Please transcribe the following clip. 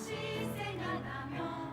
다시 생각나면